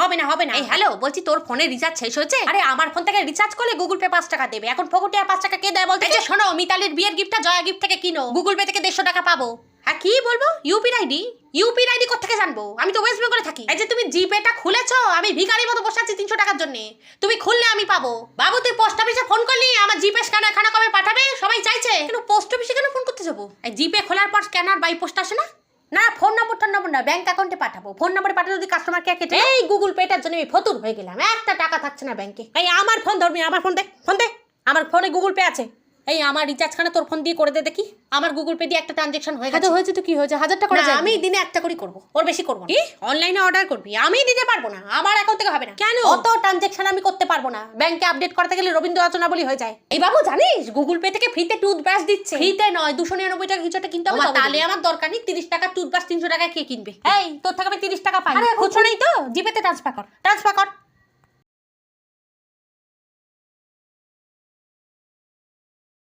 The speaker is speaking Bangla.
হবে না হবে না। এই হ্যালো বলছি তোর ফোনে রিচার্জ শেষ হয়েছে? আরে আমার ফোন থেকে রিচার্জ করলে গুগল পে পাঁচ টাকা দেবে। এখন ফোকটে আর পাঁচ টাকা কে দেয় বলতে? যে শোনো মিতালির বিয়ের গিফটটা জয়া গিফট থেকে কিনো। গুগল পে থেকে দেড়শো টাকা পাবো। হ্যাঁ কি বলব? ইউপি আইডি ইউপি আইডি কোথেকে জানব? আমি তো ওয়েস্ট বেঙ্গলে থাকি। এই যে তুমি জিপেটা খুলেছো আমি ভিখারির মতো বসে আছি তিনশো টাকার জন্য। তুমি খুললে আমি পাবো। বাবু তুই পোস্ট অফিসে ফোন করলি আমার জিপে স্ক্যানার খানা কবে পাঠাবে? সবাই চাইছে। কেন পোস্ট অফিসে কেন ফোন করতে যাব? জিপে খোলার পর স্ক্যানার বাই পোস্ট আসে না? না ফোন নম্বর টোন নম্বর না ব্যাংক অ্যাকাউন্টে পাঠাবো। ফোন নম্বরে পাঠালে যদি কাস্টমার কেয়ার কেটে এই গুগল পেটার জন্য আমি ফতুর হয়ে গেলাম। একটা টাকা থাকছে না ব্যাংকে এই আমার ফোন ধরবি আমার ফোন দে ফোন দে। আমার ফোনে গুগল পে আছে। এই আমার রিচার্জ খানা তোর ফোন দিয়ে করে দে দেখি। আমার গুগল পে দিয়ে একটা ট্রানজেকশন হয়ে গেছে। হয়েছে তো কি হয়েছে? হাজার টাকা না, আমি দিনে একটা করে করব। ওর বেশি করব কি? অনলাইনে অর্ডার করবি। আমি দিতে পারব না। আমার অ্যাকাউন্ট থেকে হবে না। কেন? অত ট্রানজেকশন আমি করতে পারব না। ব্যাংকে আপডেট করতে গেলে রবীন্দ্র রচনা বলি হয়ে যায়। এই বাবু জানিস গুগল পে থেকে ফ্রিতে টুথব্রাশ দিচ্ছে। ফ্রিতে নয় দুশো নিরানব্বই টাকা কিছু একটা কিনতে হবে তাহলে আমার দরকার নেই তিরিশ টাকা টুথব্রাশ তিনশো টাকা কে কিনবে? এই তোর থেকে আমি তিরিশ টাকা পাই। আরে খুচরো নেই তো? জিপেতে ট্রান্সফার কর। ট্রান্সফার কর।